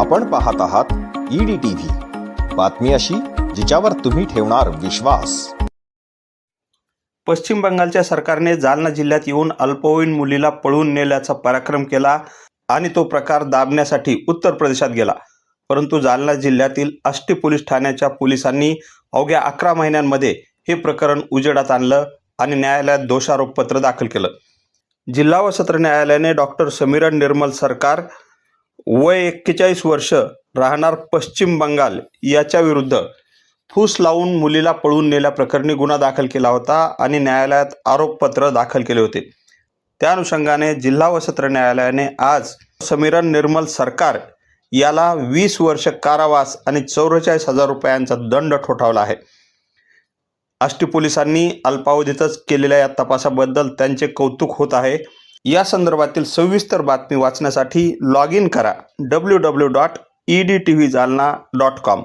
आपण पाहत आहात ईडी टीव्ही बातमी अशी जिच्यावर तुम्ही ठेवणार विश्वास. पश्चिम बंगालच्या सरकारने जालना जिल्ह्यात येऊन अल्पवयीन मुलीला पळून नेल्याचा पराक्रम केला आणि तो प्रकार दाबण्यासाठी उत्तर प्रदेशात गेला. परंतु जालना जिल्ह्यातील आष्टी पोलीस ठाण्याच्या पोलिसांनी अवघ्या अकरा महिन्यांमध्ये हे प्रकरण उजेडात आणलं आणि न्यायालयात दोषारोपपत्र दाखल केलं. जिल्हा व सत्र न्यायालयाने डॉक्टर समीरन निर्मल सरकार वय एक्केचाळीस वर्ष राहणार पश्चिम बंगाल याच्या विरुद्ध फूस लावून मुलीला पळून नेल्याप्रकरणी गुन्हा दाखल केला होता आणि न्यायालयात आरोपपत्र दाखल केले होते. त्या अनुषंगाने जिल्हा व सत्र न्यायालयाने आज समीरन निर्मल सरकार याला वीस वर्ष कारावास आणि चौवेचाळीस हजार रुपयांचा दंड ठोठावला आहे. आष्टी पोलिसांनी अल्पावधीतच केलेल्या या तपासाबद्दल त्यांचे कौतुक होत आहे. या संदर्भातील सविस्तर बातमी वाचण्यासाठी लॉग इन करा W W dot E D T V Jalna dot com